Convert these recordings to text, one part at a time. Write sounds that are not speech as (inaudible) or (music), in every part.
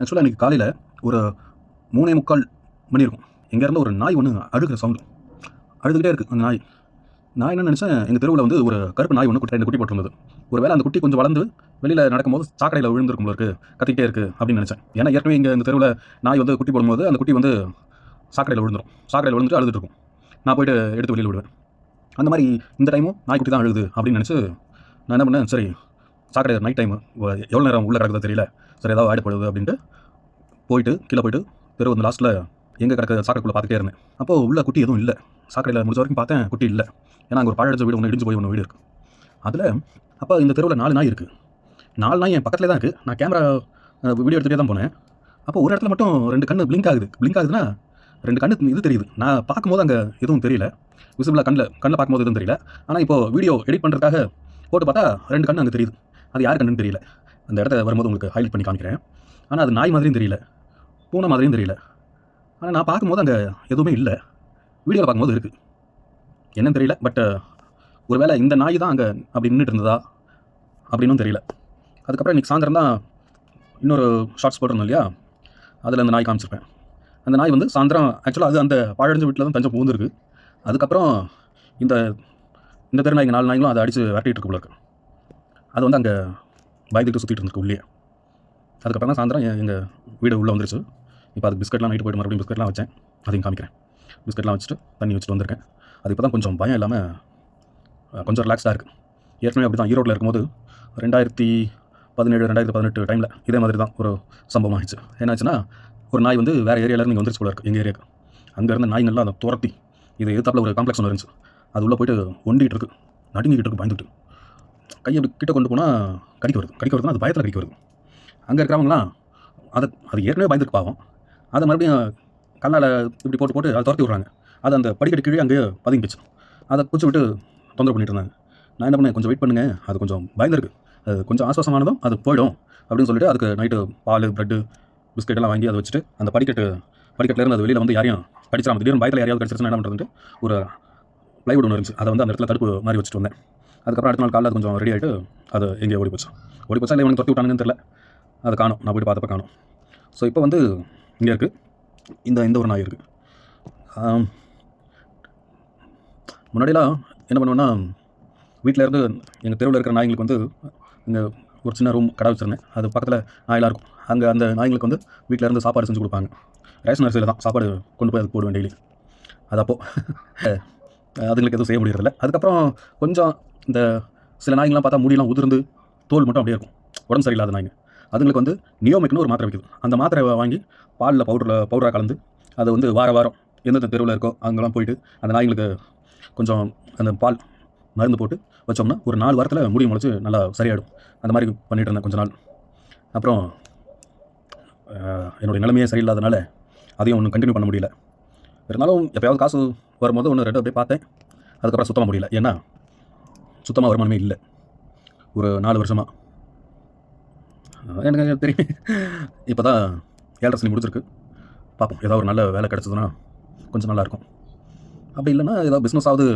ஆக்சுவலாக இன்றைக்கி காலையில் ஒரு மூணே முக்கால் மணி இருக்கும். இங்கேருந்து ஒரு நாய் ஒன்று அழுகிற சவுண்டு அழுதுகிட்டே இருக்குது அந்த நாய். நான் என்ன நினச்சேன் எங்கள் தெருவில் வந்து ஒரு கருப்பு நாய் ஒன்று குட்டி ரெண்டு குட்டி போட்டிருந்தது. ஒருவேளை அந்த குட்டி கொஞ்சம் வளர்ந்து வெளியில் நடக்கும்போது சாக்கடையில் விழுந்திருக்கும் போல கத்திக்கிட்டே இருக்குது அப்படின்னு நினச்சேன். ஏன்னா ஏற்கனவே இங்கே இந்த தெருவில் நாய் வந்து குட்டி போடும்போது அந்த குட்டி வந்து சாக்கடையில் விழுந்துரும். சாக்கடையில் விழுந்துட்டு அழுதுட்டு இருக்கும். நான் போயிட்டு எடுத்து வெளியில் விடுவேன். அந்த மாதிரி இந்த டைமும் நாய்க்குட்டி தான் அழுகுது அப்படின்னு நினச்சி நான் என்ன பண்ணேன் சரி சாக்கடை நைட் டைம் எவ்வளோ நேரம் உள்ளே கிடக்குதோ தெரியல. சரி ஏதாவது ஆயிடப்படுது அப்படின்ட்டு போயிட்டு கீழே போயிட்டு தெரு வந்து லாஸ்ட்டில் எங்கே கிடக்க சாக்கடைக்குள்ளே பார்த்துட்டே இருந்தேன். அப்போது உள்ள குட்டி எதுவும் இல்லை. சாக்கடையில் முடிஞ்ச வரைக்கும் பார்த்தேன் குட்டி இல்லை. ஏன்னா அங்கே ஒரு பாழடைச்ச வீடு ஒன்று இடிஞ்சு போய் ஒன்று வீடு இருக்குது அதில் அப்போ இந்த தெருவில் நாலு நாய் இருக்குது நாலு நாய் என் பக்கத்தில் தான் இருக்குது நான் கேமரா வீடியோ எடுத்துகிட்டே தான் போனேன். அப்போ ஒரு இடத்துல மட்டும் ரெண்டு கண்ணு பிளிங்க் ஆகுது. பிளிங்க் ஆகுதுன்னா ரெண்டு கண்ணு இது தெரியுது. நான் பார்க்கும்போது அங்கே எதுவும் தெரியல. விசிபிளாக கண்ணில் கண்ணில் பார்க்கும்போது எதுவும் தெரியல. ஆனால் இப்போது வீடியோ எடிட் பண்ணுறதுக்காக போட்டு பார்த்தா ரெண்டு கண்ணு அங்கே தெரியுது. அது யார் கண்ணுன்னு தெரியல. அந்த இடத்த வரும்போது உங்களுக்கு ஹைலைட் பண்ணி காமிக்கிறேன். ஆனால் அது நாய் மாதிரியும் தெரியல. பூனை மாதிரியும் தெரியல. ஆனால் நான் பார்க்கும்போது அங்கே எதுவுமே இல்லை. வீடியோவில் பார்க்கும்போது இருக்குது என்னன்னு தெரியல பட் ஒருவேளை இந்த நாய் தான் அங்கே அப்படி நின்றுட்டு இருந்ததா அப்படின்னும் தெரியல. அதுக்கப்புறம் இன்றைக்கி சாயந்தரம் தான் இன்னொரு ஷார்ட்ஸ் போட்டிருந்தோம் இல்லையா? அதில் அந்த நாய் காமிச்சிருப்பேன். அந்த நாய் வந்து சாயந்தரம் ஆக்சுவலாக அது அந்த பாழடைஞ்ச வீட்டில் தான் தஞ்சம் பூந்துருக்கு அதுக்கப்புறம் இந்த இந்த தெரு நாய்ங்க நாலு நாய்களும் அதை அடித்து விரட்டிகிட்டு இருக்கு போல இருக்கு. அது வந்து அங்கே பயந்துக்கிட்டு சுற்றிட்டு இருந்திருக்கு உள்ளே அதுக்கப்புறம் தான் சாயந்தரம் எங்கள் வீடு உள்ளே வந்துருச்சு. இப்போ அதுக்கு பிஸ்கட்லாம் நைட்டு போய்ட்டு மறுபடியும் பிஸ்கட்லாம் வச்சேன். அதையும் காமிக்கிறேன். பிஸ்கட்லாம் வச்சுட்டு தண்ணி வச்சுட்டு வந்திருக்கேன். அது இப்போ தான் கொஞ்சம் பயம் இல்லாமல் கொஞ்சம் ரிலாக்ஸ்டாக இருக்குது ஏற்கனவே அப்படி தான் ஈரோட்டில் இருக்கும்போது ரெண்டாயிரத்தி பதினேழு ரெண்டாயிரத்தி பதினெட்டு டைமில் இதே மாதிரி தான் ஒரு சம்பவம் ஆகிடுச்சு என்னாச்சுன்னா ஒரு நாய் வந்து வேறு ஏரியாவிலேருந்து இங்கே வந்துருச்சு போல இருக்கு எங்கள் ஏரியாவுக்கு. அங்கே இருந்த நாய் நல்லா அதை துரத்தி இது எதிர்த்தாப்பில் ஒரு காம்ப்ளெக்ஸ் ஒன்று இருந்துச்சு. அது உள்ளே போயிட்டு ஒண்டிகிட்டு இருக்கு. நடுங்கிட்டு இருக்கு பயந்துட்டு கையை அப்படி கிட்ட கொண்டு போனால் கடிக்க வருது. கடிக்க வருதுன்னா அது பயத்தில் கடிக்க வருது. அங்கே இருக்கிறவங்களாம் அதை அது ஏற்கனவே பயந்துட்டு பாவம். அதை மறுபடியும் கல்லால் இப்படி போட்டு போட்டு அதை துரத்தி விட்றாங்க. அது அந்த படிக்கட்டு கீழே அங்கேயே பதுங்கிச்சு அதை குச்சி விட்டு தொந்தரவு பண்ணிட்டு இருந்தாங்க. நான் என்ன பண்ணேன்? கொஞ்சம் வெயிட் பண்ணுங்க. அது கொஞ்சம் பயந்துருக்கு. அது கொஞ்சம் ஆஸ்வாசமானதும் அது போயிடும் அப்படின்னு சொல்லிட்டு அதுக்கு நைட்டு பால் ப்ரெட்டு பிஸ்கெட் எல்லாம் வாங்கி அதை வச்சுட்டு அந்த படிக்கட்டு படிக்கட்டில் இருந்து அது வெளியில் வந்து யாரையும் கடிச்சிடாம திடீர்னு பயத்தில் யாரையாவது கடிச்சிருச்சுன்னா என்ன பண்ணுறது ஒரு ப்ளைவுட் ஒன்று இருந்துச்சு. அதை வந்து அந்த இடத்துல தடுப்பு மாதிரி வச்சுட்டு வந்தேன். அதுக்கப்புறம் அடுத்த நாள் காலையில் அது கொஞ்சம் ரெடி ஆகிட்டு அது எங்கேயோ ஓடி போச்சு ஓடி போச்சா இல்லை இவனுக்கு தொட்டி விட்டானுங்கன்னு தெரியல. அது காணும். நான் போயிட்டு பார்த்தப்ப காணும். ஸோ இப்போ வந்து இங்கே இருக்குது இந்த இந்த ஒரு நாய் இருக்குது முன்னாடிலாம் என்ன பண்ணுவேன்னா வீட்டில் இருந்து எங்கள் தெருவில் இருக்கிற நாய்களுக்கு வந்து இங்கே ஒரு சின்ன ரூம் கடை வச்சுருந்தேன். அது பக்கத்தில் நாயெல்லாம் இருக்கும். அங்கே அந்த நாய்களுக்கு வந்து வீட்டில் இருந்து சாப்பாடு செஞ்சு கொடுப்பாங்க. ரேஷன் அரிசியில் தான் சாப்பாடு கொண்டு போய் அதுக்கு போடுவேன் டெய்லி அது அப்போது (laughs) அதுங்களுக்கு எதுவும் செய்ய முடியறதில்ல. அதுக்கப்புறம் கொஞ்சம் இந்த சில நாய்ங்களாம் பார்த்தா முடியெல்லாம் உதிர்ந்து தோல் மட்டும் அப்படியே இருக்கும். உடம்பு சரியில்லாத நாய்ங்க. அதுங்களுக்கு வந்து நியோமிக்னு ஒரு மாத்திரை வைக்குது. அந்த மாத்திரை வாங்கி பாலில் பவுடரில் பவுடராக கலந்து அதை வந்து வார வாரம் எந்தெந்த தெருவில் இருக்கோ அங்கெல்லாம் போயிட்டு அந்த நாய்ங்களுக்கு கொஞ்சம் அந்த பால் மருந்து போட்டு வச்சோம்னா ஒரு நாலு வாரத்தில் முடி முளைச்சி நல்லா சரியாயிடும். அந்த மாதிரி பண்ணிகிட்டு இருந்தேன் கொஞ்ச நாள். அப்புறம் என்னுடைய நிலைமையே சரியில்லாதனால அதையும் ஒன்றும் கண்டினியூ பண்ண முடியல. இருந்தாலும் எப்பயாவது காசு வரும்போது ஒன்று ரெண்டு அப்படியே பார்த்தேன். அதுக்கப்புறம் சுத்தமாக முடியல. ஏன்னா சுத்தமாக வருமானமே இல்லை. ஒரு நாலு வருஷமாக எனக்கு தெரியும். இப்போ தான் ஏழரை சனி முடிச்சிருக்கு பார்ப்போம் ஏதாவது ஒரு நல்ல வேலை கிடச்சதுன்னா கொஞ்சம் நல்லாயிருக்கும் அப்படி இல்லைன்னா ஏதாவது பிஸ்னஸ் ஆகுது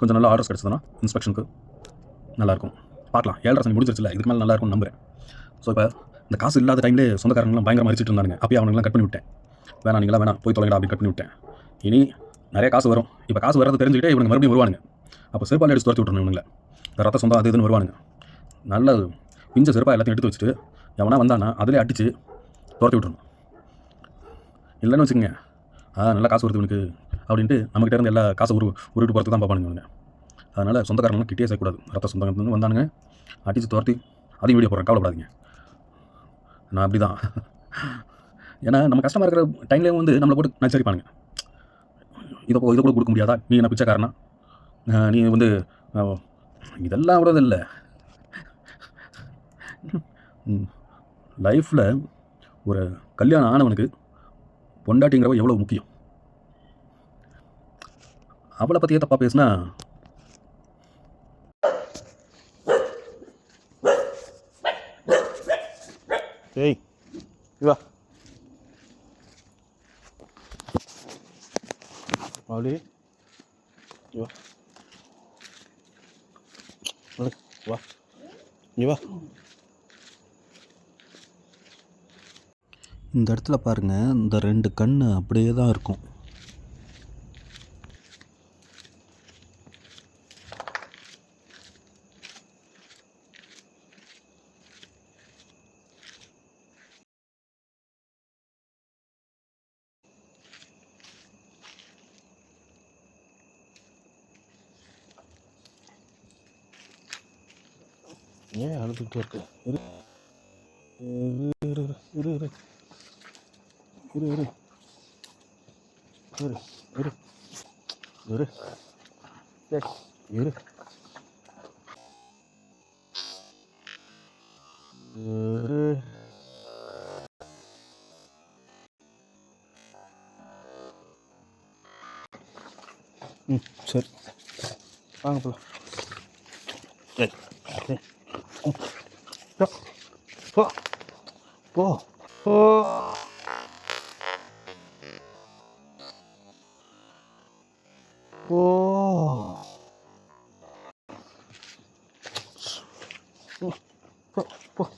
கொஞ்சம் நல்ல ஆர்டர்ஸ் கிடச்சதுன்னா இன்ஸ்பெக்ஷனுக்கு நல்லாயிருக்கும் பார்க்கலாம் ஏழரை சனி முடிஞ்சிருச்சுல இதுக்கு மேலே நல்லாயிருக்கும்னு நம்புகிறேன் ஸோ இப்போ இந்த காசு இல்லாத டைம்லேயே சொந்தக்காரங்களாம் பயங்கரமாக மறிச்சிட்டு இருந்தாங்க அப்பயே அவனுங்களாம் கட் பண்ணி விட்டேன். வேணாம் நீங்களா வேணாம் போய் தொலைங்கடா அப்படி கட் பண்ணி விட்டேன். இனி நிறைய காசு வரும். இப்போ காசு வரது தெரிஞ்சுக்கிட்டே இவனுக்கு மறுபடியும் வருவானுங்க. அப்போ செருப்பால் எடுத்து துரத்தி விட்றணும் இவனுங்கள. இந்த ரத்த சொந்தம் அது இதுன்னு வருவானுங்க. நல்ல பிஞ்ச செருப்பாக எல்லாத்தையும் எடுத்து வச்சுட்டு எவனா வந்தானா அதிலே அடித்து துரத்தி விட்றணும் இல்லைன்னு வச்சுக்கோங்க. ஆ நல்லா காசு வருது இவனுக்கு அப்படின்ட்டு நம்மகிட்ட இருந்து எல்லா காசை உரு உருட்டு போகிறதுக்கு தான் பார்ப்பானுங்க அதனால் சொந்தக்காரங்களும் கிட்டே செய்யக்கூடாது ரத்த சொந்தங்கள் வந்தானுங்க. அடித்து துரத்தி அதையும் வீடியோ போடுறேன். கவலைப்படாதீங்க. நான் அப்படி தான் ஏன்னா நம்ம கஷ்டமாக இருக்கிற டைம்லேயும் வந்து நம்மளை போட்டு நச்சரிப்பானுங்க. இதை இதை கூட கொடுக்க முடியாதா? நீ என்ன பிச்சைக்காரனா? நீ வந்து இதெல்லாம் விட இல்லை. லைஃப்பில் ஒரு கல்யாணம் ஆனவனுக்கு பொண்டாட்டிங்கிறவ எவ்வளோ முக்கியம்? அவளை பற்றியே தப்பாக பேசுனா? ஏய் இவா மௌலி வா இங்கே வா இந்த இடத்துல பாருங்கள் இந்த ரெண்டு கண் அப்படியே தான் இருக்கும். ஏன் அழுதுகிட்டே இருக்கு இரு இரு இரு இரு இரு இரு இரு இரு இரு இரு. இரு. ம் சரி. வாங்க போகலாம் சரி சரி 자, 와, 와, 와. 와. 와. 와.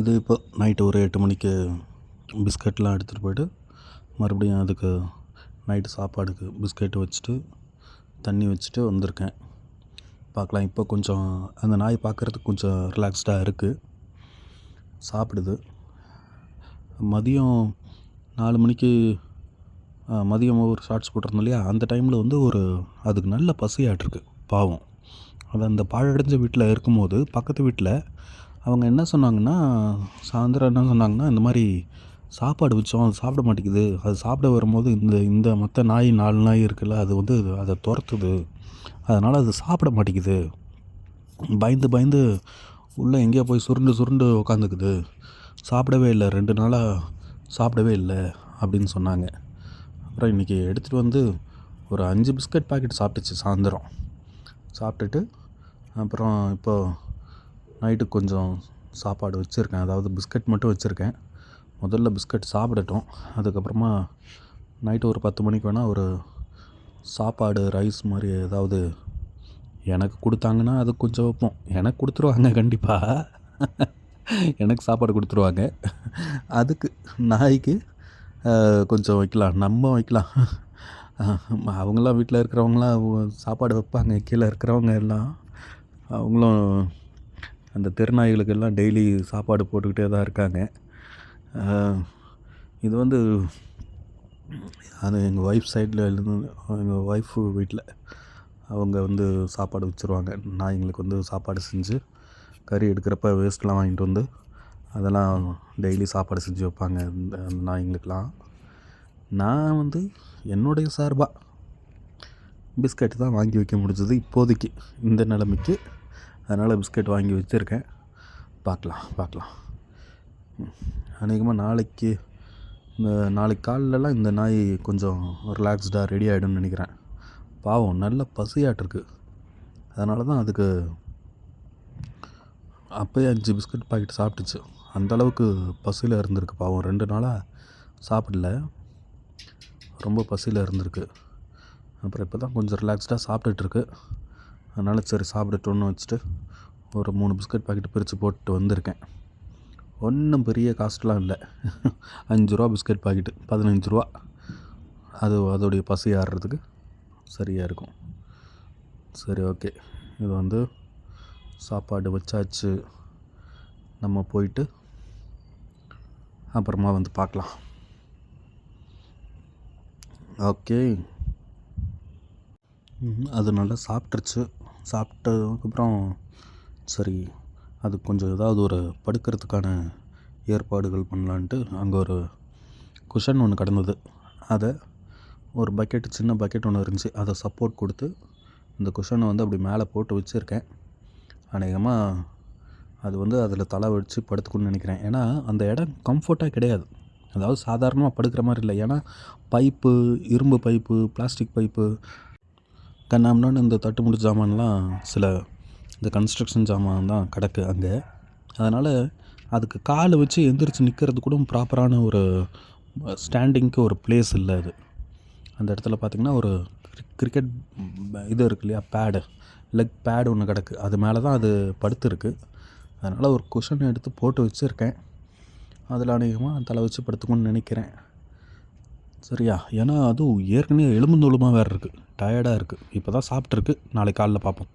இது இப்போ நைட்டு ஒரு எட்டு மணிக்கு பிஸ்கட்லாம் எடுத்துகிட்டு போயிட்டு மறுபடியும் அதுக்கு நைட்டு சாப்பாடுக்கு பிஸ்கெட்டு வச்சுட்டு தண்ணி வச்சுட்டு வந்திருக்கேன். பார்க்கலாம். இப்போ கொஞ்சம் அந்த நாய் பார்க்குறதுக்கு கொஞ்சம் ரிலாக்ஸ்டாக இருக்குது சாப்பிடுது. மதியம் நாலு மணிக்கு மதியம் ஒரு ஷார்ட்ஸ் போட்டிருந்தோம் இல்லையா? அந்த டைமில் வந்து ஒரு அதுக்கு நல்ல பசியாட்டிருக்கு பாவம். அது அந்த பாழடைஞ்ச வீட்டில் இருக்கும்போது பக்கத்து வீட்டில் அவங்க என்ன சொன்னாங்கன்னா சாயந்தரம் என்ன சொன்னாங்கன்னா இந்த மாதிரி சாப்பாடு வச்சோம் அது சாப்பிட மாட்டேங்குது. அது சாப்பிட வரும்போது இந்த இந்த மற்ற நாய் நாலு நாய் இருக்குல்ல அது வந்து அதை துரத்துது. அதனால் அது சாப்பிட மாட்டேங்குது. பயந்து பயந்து உள்ளே எங்கேயோ போய் சுருண்டு சுருண்டு உக்காந்துக்குது. சாப்பிடவே இல்லை ரெண்டு நாளாக சாப்பிடவே இல்லை அப்படின்னு சொன்னாங்க. அப்புறம் இன்றைக்கி எடுத்துகிட்டு வந்து ஒரு அஞ்சு பிஸ்கட் பாக்கெட் சாப்பிட்டுச்சு சாயந்தரம். சாப்பிட்டுட்டு அப்புறம் இப்போது நைட்டு கொஞ்சம் சாப்பாடு வச்சுருக்கேன். அதாவது பிஸ்கட் மட்டும் வச்சுருக்கேன். முதல்ல பிஸ்கட் சாப்பிடட்டும். அதுக்கப்புறமா நைட்டு ஒரு பத்து மணிக்கு வேணால் ஒரு சாப்பாடு ரைஸ் மாதிரி ஏதாவது எனக்கு கொடுத்தாங்கன்னா அது கொஞ்சம் வைப்போம். எனக்கு கொடுத்துருவாங்க கண்டிப்பாக எனக்கு சாப்பாடு கொடுத்துருவாங்க. அதுக்கு நாய்க்கு கொஞ்சம் வைக்கலாம். நம்ம வைக்கலாம். அவங்களாம் வீட்டில் இருக்கிறவங்களாம் சாப்பாடு வைப்பாங்க. கீழே இருக்கிறவங்க எல்லாம். அவங்களும் அந்த தெருநாய்களுக்கெல்லாம் டெய்லி சாப்பாடு போட்டுக்கிட்டே தான் இருக்காங்க. இது வந்து அது எங்கள் ஒய்ஃப் சைடில் இருந்து எங்கள் ஒய்ஃபு வீட்டில் அவங்க வந்து சாப்பாடு வச்சுருவாங்க. நாய்ங்களுக்கு வந்து சாப்பாடு செஞ்சு கறி எடுக்கிறப்ப வேஸ்ட்லாம் வாங்கிட்டு வந்து அதெல்லாம் டெய்லி சாப்பாடு செஞ்சு வைப்பாங்க இந்த அந்த நாய்ங்களுக்கெலாம் நான் வந்து என்னுடைய சார்பாக பிஸ்கட் தான் வாங்கி வைக்க முடிஞ்சது இப்போதைக்கு. இந்த நிலைமைக்கு அதனால் பிஸ்கட் வாங்கி வச்சுருக்கேன். பார்க்கலாம் பார்க்கலாம். அநேகமாக நாளைக்கு இந்த நாளைக்கு காலைலலாம் இந்த நாய் கொஞ்சம் ரிலாக்ஸ்டாக ரெடி ஆகிடும்னு நினைக்கிறேன். பாவம் நல்ல பசியாட்டிருக்கு அதனால தான் அதுக்கு அப்போயே அஞ்சு பிஸ்கட் பாக்கெட் சாப்பிட்டுச்சு. அந்தளவுக்கு பசியில் இருந்திருக்கு பாவம். ரெண்டு நாளாக சாப்பிடல. ரொம்ப பசியில் இருந்திருக்கு. அப்புறம் இப்போ தான் கொஞ்சம் ரிலாக்ஸ்டாக சாப்பிட்டுட்ருக்கு அதனால் சரி சாப்பிடட்டோன்னு வச்சுட்டு ஒரு மூணு பிஸ்கட் பாக்கெட் பிரித்து போட்டு வந்திருக்கேன். ஒன்றும் பெரிய காஸ்ட்லாம் இல்லை. அஞ்சு ரூபா பிஸ்கட் பாக்கெட்டு பதினஞ்சு ரூபா. அது அதோடைய பசி ஆடுறதுக்கு சரியாக இருக்கும். சரி ஓகே. இது வந்து சாப்பாடு வச்சாச்சு. நம்ம போயிட்டு அப்புறமா வந்து பார்க்கலாம். ஓகே. அது நல்லா சாப்பிட்ருச்சு சாப்பிட்டதுக்கப்புறம் சரி அது கொஞ்சம் ஏதாவது ஒரு படுக்கிறதுக்கான ஏற்பாடுகள் பண்ணலான்ட்டு அங்கே ஒரு குஷன் ஒன்று கிடந்தது. அதை ஒரு பக்கெட் சின்ன பக்கெட் ஒன்று இருந்துச்சு. அதை சப்போர்ட் கொடுத்து இந்த குஷனை வந்து அப்படி மேலே போட்டு வச்சுருக்கேன். அநேகமாக அது வந்து அதில் தலை வச்சு படுத்துக்கணும்னு நினைக்கிறேன். ஏன்னா அந்த இடம் கம்ஃபர்ட்டாக கிடையாது. அதாவது சாதாரணமாக படுக்கிற மாதிரி இல்லை. ஏன்னா பைப்பு இரும்பு பைப்பு பிளாஸ்டிக் பைப்பு கண்ணாமண்ணு இந்த தட்டு முடிச்ச ஜாமான்லாம் சில இந்த கன்ஸ்ட்ரக்ஷன் ஜாமான் தான் கிடக்கு அங்கே. அதனால் அதுக்கு காலை வச்சு எந்திரிச்சு நிற்கிறது கூட ப்ராப்பரான ஒரு ஸ்டாண்டிங்க்கு ஒரு பிளேஸ் இல்லை அது. அந்த இடத்துல பார்த்திங்கன்னா ஒரு கிரிக்கெட் இது இருக்கு இல்லையா பேடு லெக் பேடு ஒன்று கிடக்கு. அது மேலே தான் அது படுத்துருக்கு அதனால் ஒரு கொஷன் எடுத்து போட்டு வச்சுருக்கேன். அதில் அநேகமாக தலை வச்சு படுத்துக்கணும்னு நினைக்கிறேன். சரியா? ஏன்னா அதுவும் ஏற்கனவே எலும்பு எலும்புந்தோலுமாக வேறு இருக்குது டயர்டாக இருக்குது இப்போ தான் சாப்பிட்ருக்கு நாளைக்கு காலைல பார்ப்போம்